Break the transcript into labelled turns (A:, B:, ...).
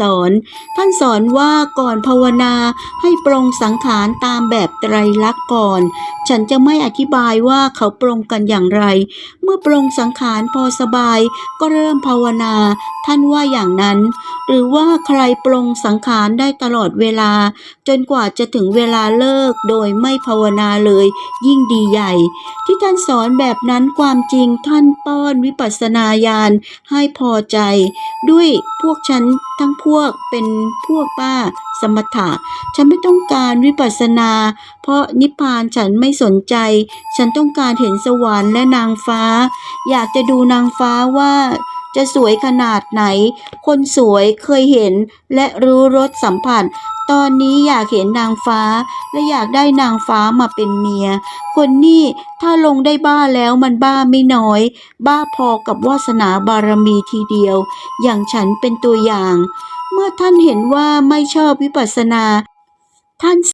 A: สอน ท่านสอนว่าก่อนภาวนาให้ปรงสังขารตามแบบไตรลักษณ์ก่อน ฉันจะไม่อธิบายว่าเขาปรงกันอย่างไร เมื่อปรงสังขารพอสบายก็เริ่มภาวนา ท่านว่าอย่างนั้น หรือว่าใครปรงสังขารได้ตลอดเวลา จนกว่าจะถึงเวลาเลิกโดยไม่ภาวนาเลย ยิ่งดีใหญ่ ที่ท่านสอนแบบนั้นความจริงท่านป้อนวิปัสสนาญาณให้พอใจ ด้วยพวกฉันทั้งพวกเป็นพวกป้าสมถะ ฉันไม่ต้องการวิปัสสนา เพราะนิพพานฉันไม่สนใจ ฉันต้องการเห็นสวรรค์และนางฟ้า อยากจะดูนางฟ้าว่า จะสวยขนาดไหน คนสวยเคยเห็นและรู้รสสัมผัส ตอนนี้อยากเห็นนางฟ้า และอยากได้นางฟ้ามาเป็นเมีย คนนี้ถ้าลงได้บ้าแล้วมันบ้าไม่น้อย บ้าพอกับวาสนาบารมีทีเดียว อย่างฉันเป็นตัวอย่าง เมื่อท่านเห็นว่าไม่ชอบวิปัสสนา ท่าน